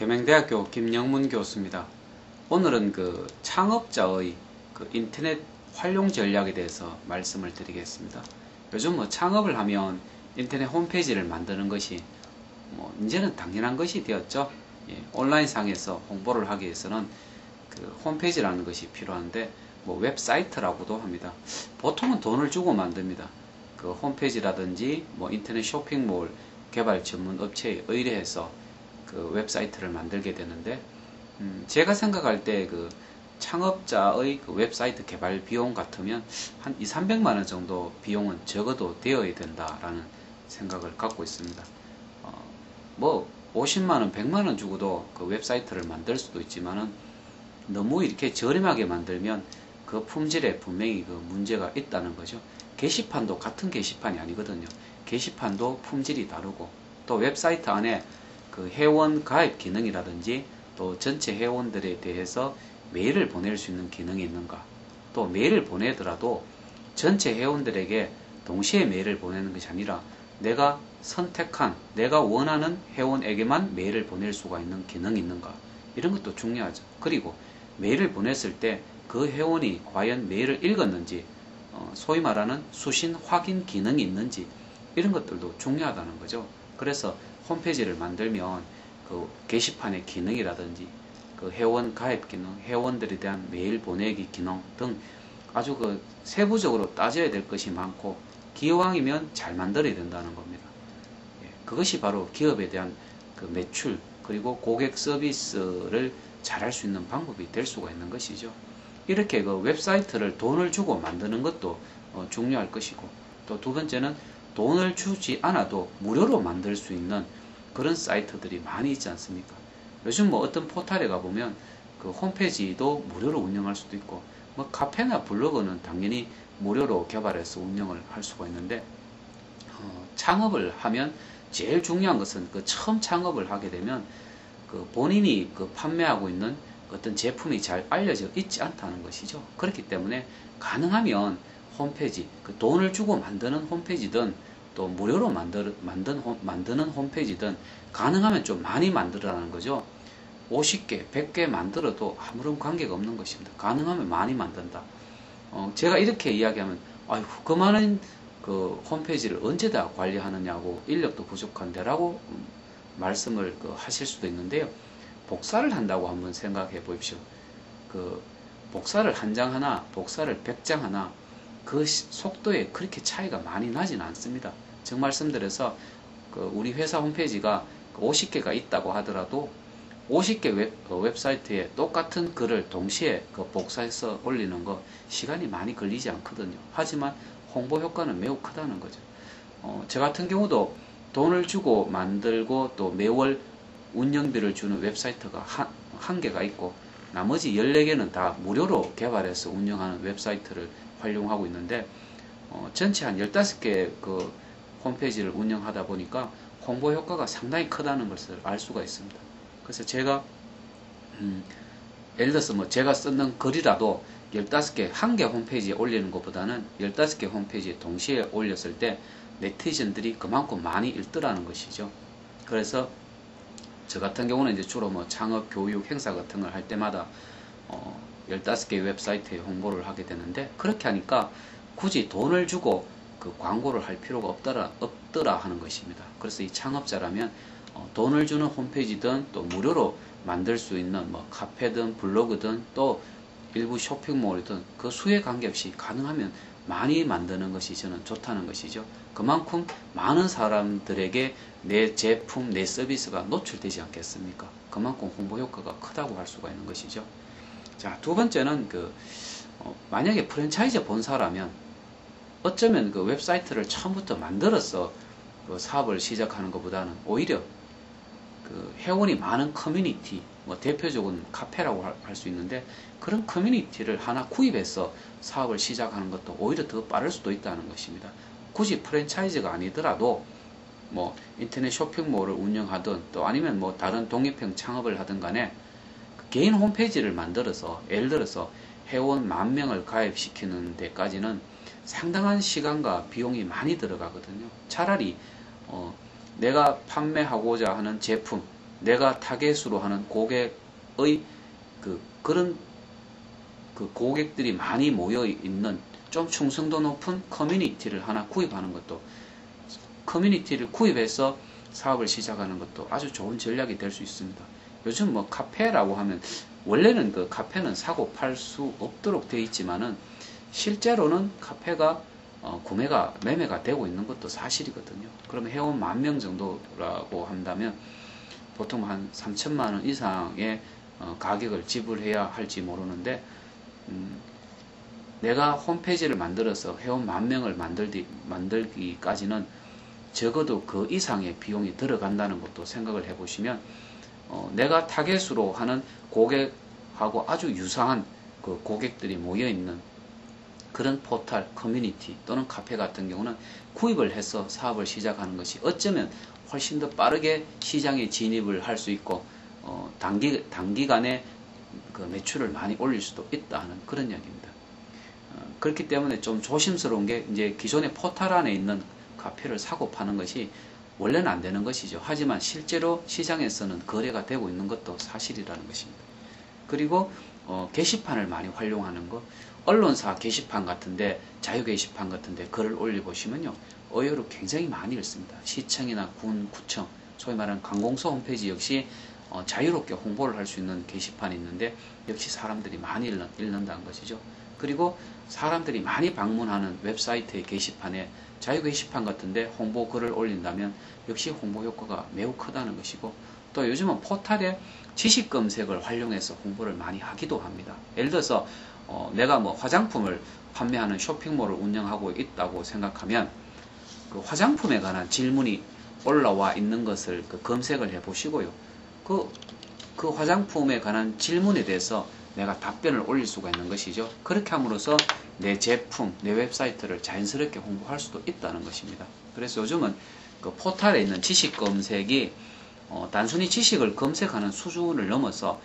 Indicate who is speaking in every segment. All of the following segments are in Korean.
Speaker 1: 계명대학교 김영문 교수입니다. 오늘은 그 창업자의 그 인터넷 활용 전략에 대해서 말씀을 드리겠습니다. 요즘 뭐 창업을 하면 인터넷 홈페이지를 만드는 것이 뭐 이제는 당연한 것이 되었죠. 예, 온라인 상에서 홍보를 하기 위해서는 그 홈페이지라는 것이 필요한데 뭐 웹사이트라고도 합니다. 보통은 돈을 주고 만듭니다. 그 홈페이지라든지 뭐 인터넷 쇼핑몰 개발 전문 업체에 의뢰해서 그 웹사이트를 만들게 되는데 음, 제가 생각할 때 그 창업자의 그 웹사이트 개발 비용 같으면 한 2, 300만 원 정도 비용은 적어도 되어야 된다라는 생각을 갖고 있습니다. 어, 뭐 50만 원, 100만 원 주고도 그 웹사이트를 만들 수도 있지만은 너무 이렇게 저렴하게 만들면 그 품질에 분명히 그 문제가 있다는 거죠. 게시판도 같은 게시판이 아니거든요. 게시판도 품질이 다르고 또 웹사이트 안에 그 회원 가입 기능이라든지 또 전체 회원들에 대해서 메일을 보낼 수 있는 기능이 있는가? 또 메일을 보내더라도 전체 회원들에게 동시에 메일을 보내는 것이 아니라 내가 선택한 내가 원하는 회원에게만 메일을 보낼 수가 있는 기능이 있는가? 이런 것도 중요하죠. 그리고 메일을 보냈을 때 그 회원이 과연 메일을 읽었는지 어, 소위 말하는 수신 확인 기능이 있는지 이런 것들도 중요하다는 거죠. 그래서 홈페이지를 만들면 그 게시판의 기능이라든지 그 회원 가입 기능, 회원들에 대한 메일 보내기 기능 등 아주 그 세부적으로 따져야 될 것이 많고 기왕이면 잘 만들어야 된다는 겁니다. 예, 그것이 바로 기업에 대한 그 매출 그리고 고객 서비스를 잘할 수 있는 방법이 될 수가 있는 것이죠. 이렇게 그 웹사이트를 돈을 주고 만드는 것도 어, 중요할 것이고 또 두 번째는 돈을 주지 않아도 무료로 만들 수 있는 그런 사이트들이 많이 있지 않습니까? 요즘 뭐 어떤 포탈에 가보면 그 홈페이지도 무료로 운영할 수도 있고 뭐 카페나 블로그는 당연히 무료로 개발해서 운영을 할 수가 있는데 어, 창업을 하면 제일 중요한 것은 그 처음 창업을 하게 되면 그 본인이 그 판매하고 있는 어떤 제품이 잘 알려져 있지 않다는 것이죠. 그렇기 때문에 가능하면 홈페이지, 그 돈을 주고 만드는 홈페이지든 또 무료로 만들, 만든, 홈, 만드는 홈페이지든 가능하면 좀 많이 만들어라는 거죠. 50개, 100개 만들어도 아무런 관계가 없는 것입니다. 가능하면 많이 만든다. 어, 제가 이렇게 이야기하면, 아유, 그 많은 그 홈페이지를 언제 다 관리하느냐고 인력도 부족한데라고 말씀을 그 하실 수도 있는데요. 복사를 한다고 한번 생각해 보십시오. 그 복사를 한 장 하나, 복사를 100장 하나, 그 속도에 그렇게 차이가 많이 나지는 않습니다. 정 말씀드려서 그 우리 회사 홈페이지가 50개가 그 있다고 하더라도 50개 웹, 그 웹사이트에 똑같은 글을 동시에 그 복사해서 올리는 거 시간이 많이 걸리지 않거든요. 하지만 홍보 효과는 매우 크다는 거죠. 어, 저 같은 경우도 돈을 주고 만들고 또 매월 운영비를 주는 웹사이트가 한, 한 개가 있고 나머지 14개는 다 무료로 개발해서 운영하는 웹사이트를 활용하고 있는데 어, 전체 한 15개 그 홈페이지를 운영하다 보니까 홍보 효과가 상당히 크다는 것을 알 수가 있습니다. 그래서 제가 음, 예를 들어서 뭐 제가 쓰는 글이라도 15개, 한 개 홈페이지에 올리는 것보다는 15개 홈페이지에 동시에 올렸을 때 네티즌들이 그만큼 많이 읽더라는 것이죠. 그래서 저 같은 경우는 이제 주로 뭐 창업, 교육, 행사 같은 걸 할 때마다 어, 15개 웹사이트에 홍보를 하게 되는데 그렇게 하니까 굳이 돈을 주고 그 광고를 할 필요가 없더라, 없더라 하는 것입니다. 그래서 이 창업자라면 어, 돈을 주는 홈페이지든 또 무료로 만들 수 있는 뭐 카페든 블로그든 또 일부 쇼핑몰이든 그 수에 관계없이 가능하면 많이 만드는 것이 저는 좋다는 것이죠. 그만큼 많은 사람들에게 내 제품, 내 서비스가 노출되지 않겠습니까? 그만큼 홍보 효과가 크다고 할 수가 있는 것이죠. 자, 두 번째는 그, 어, 만약에 프랜차이즈 본사라면 어쩌면 그 웹사이트를 처음부터 만들어서 그 사업을 시작하는 것보다는 오히려 그 회원이 많은 커뮤니티, 뭐 대표적인 카페라고 할 수 있는데 그런 커뮤니티를 하나 구입해서 사업을 시작하는 것도 오히려 더 빠를 수도 있다는 것입니다. 굳이 프랜차이즈가 아니더라도 뭐 인터넷 쇼핑몰을 운영하든 또 아니면 뭐 다른 독립형 창업을 하든 간에 개인 홈페이지를 만들어서 예를 들어서 회원 만 명을 가입시키는 데까지는 상당한 시간과 비용이 많이 들어가거든요. 차라리 어, 내가 판매하고자 하는 제품 내가 타겟으로 하는 고객의 그 그런 그 고객들이 많이 모여 있는 좀 충성도 높은 커뮤니티를 하나 구입하는 것도 커뮤니티를 구입해서 사업을 시작하는 것도 아주 좋은 전략이 될 수 있습니다. 요즘 뭐 카페라고 하면 원래는 그 카페는 사고 팔 수 없도록 되어 있지만은 실제로는 카페가 어, 구매가 매매가 되고 있는 것도 사실이거든요. 그러면 회원 만 명 정도라고 한다면 보통 한 3천만 원 이상의 어, 가격을 지불해야 할지 모르는데 음, 내가 홈페이지를 만들어서 회원 만 명을 만들기, 만들기까지는 적어도 그 이상의 비용이 들어간다는 것도 생각을 해보시면 어, 내가 타겟으로 하는 고객하고 아주 유사한 그 고객들이 모여 있는 그런 포털, 커뮤니티 또는 카페 같은 경우는 구입을 해서 사업을 시작하는 것이 어쩌면 훨씬 더 빠르게 시장에 진입을 할 수 있고 어, 단기 단기간에 그 매출을 많이 올릴 수도 있다는 그런 이야기입니다. 어, 그렇기 때문에 좀 조심스러운 게 이제 기존의 포털 안에 있는 카페를 사고 파는 것이 원래는 안 되는 것이죠. 하지만 실제로 시장에서는 거래가 되고 있는 것도 사실이라는 것입니다. 그리고 어, 게시판을 많이 활용하는 것, 언론사 게시판 같은데 자유 게시판 같은데 글을 올려 보시면요 의외로 굉장히 많이 읽습니다. 시청이나 군, 구청, 소위 말하는 관공서 홈페이지 역시 어, 자유롭게 홍보를 할 수 있는 게시판이 있는데 역시 사람들이 많이 읽는, 읽는다는 것이죠. 그리고 사람들이 많이 방문하는 웹사이트의 게시판에 자유 게시판 같은데 홍보 글을 올린다면 역시 홍보 효과가 매우 크다는 것이고 또 요즘은 포탈에 지식 검색을 활용해서 홍보를 많이 하기도 합니다. 예를 들어서 어, 내가 뭐 화장품을 판매하는 쇼핑몰을 운영하고 있다고 생각하면 그 화장품에 관한 질문이 올라와 있는 것을 그 검색을 해 보시고요. 그, 그 화장품에 관한 질문에 대해서 내가 답변을 올릴 수가 있는 것이죠. 그렇게 함으로써 내 제품, 내 웹사이트를 자연스럽게 홍보할 수도 있다는 것입니다. 그래서 요즘은 그 포탈에 있는 지식 검색이 어, 단순히 지식을 검색하는 수준을 넘어서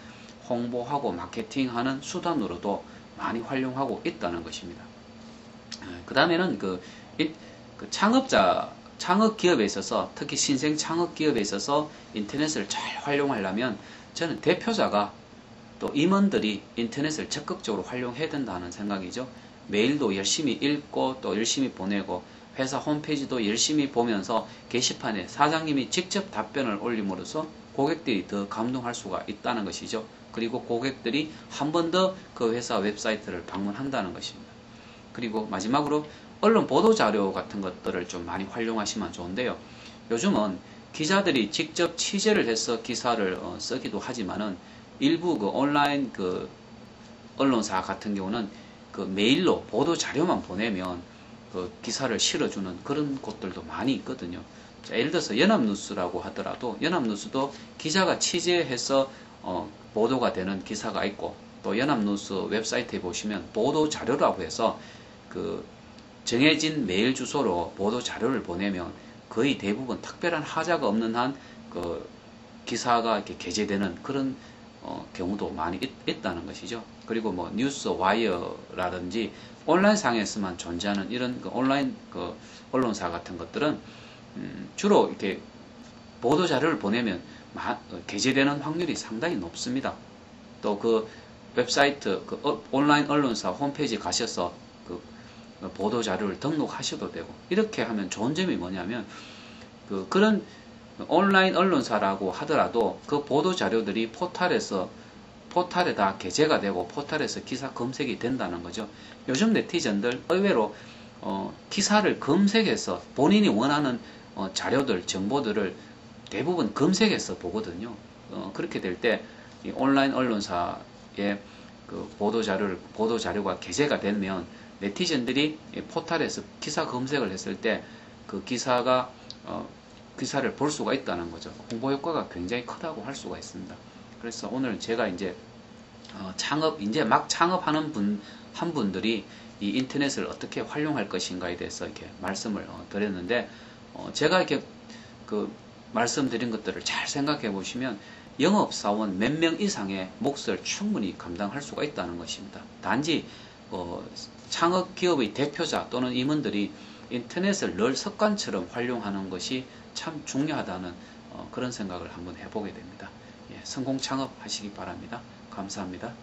Speaker 1: 홍보하고 마케팅하는 수단으로도 많이 활용하고 있다는 것입니다. 어, 그 다음에는 그, 그 창업자, 창업 기업에 있어서 특히 신생 창업 기업에 있어서 인터넷을 잘 활용하려면 저는 대표자가 또 임원들이 인터넷을 적극적으로 활용해야 된다는 생각이죠. 메일도 열심히 읽고 또 열심히 보내고 회사 홈페이지도 열심히 보면서 게시판에 사장님이 직접 답변을 올림으로써 고객들이 더 감동할 수가 있다는 것이죠. 그리고 고객들이 한 번 더 그 회사 웹사이트를 방문한다는 것입니다. 그리고 마지막으로 언론 보도 자료 같은 것들을 좀 많이 활용하시면 좋은데요. 요즘은 기자들이 직접 취재를 해서 기사를 어, 쓰기도 하지만은 일부 그 온라인 그 언론사 같은 경우는 그 메일로 보도 자료만 보내면 그 기사를 실어주는 그런 곳들도 많이 있거든요. 자, 예를 들어서 연합뉴스라고 하더라도 연합뉴스도 기자가 취재해서 어, 보도가 되는 기사가 있고 또 연합뉴스 웹사이트에 보시면 보도 자료라고 해서 그 정해진 메일 주소로 보도 자료를 보내면 거의 대부분 특별한 하자가 없는 한 그 기사가 이렇게 게재되는 그런 어, 경우도 많이 있, 다는 것이죠. 그리고 뭐 뉴스 와이어라든지 온라인 상에서만 존재하는 이런 그 온라인 그 언론사 같은 것들은 음, 주로 이렇게 보도 자료를 보내면 마, 게재되는 확률이 상당히 높습니다. 또 그 웹사이트 그 어, 온라인 언론사 홈페이지 가셔서 그 보도 자료를 등록하셔도 되고 이렇게 하면 좋은 점이 뭐냐면 그 그런 온라인 언론사라고 하더라도 그 보도 자료들이 포탈에서 포탈에 다 게재가 되고 포탈에서 기사 검색이 된다는 거죠. 요즘 네티즌들 의외로 어, 기사를 검색해서 본인이 원하는 어, 자료들, 정보들을 대부분 검색해서 보거든요. 어, 그렇게 될 때 온라인 언론사의 그 보도 자료를 보도 자료가 게재가 되면 네티즌들이 포탈에서 기사 검색을 했을 때 그 기사가 어, 기사를 볼 수가 있다는 거죠. 홍보 효과가 굉장히 크다고 할 수가 있습니다. 그래서 오늘 제가 이제 어, 창업 이제 막 창업하는 분 한 분들이 이 인터넷을 어떻게 활용할 것인가에 대해서 이렇게 말씀을 어, 드렸는데 어, 제가 이렇게 그 말씀드린 것들을 잘 생각해 보시면 영업 사원 몇 명 이상의 몫을 충분히 감당할 수가 있다는 것입니다. 단지 어, 창업 기업의 대표자 또는 임원들이 인터넷을 늘 습관처럼 활용하는 것이 참 중요하다는 어, 그런 생각을 한번 해보게 됩니다. 예, 성공 창업 하시기 바랍니다. 감사합니다.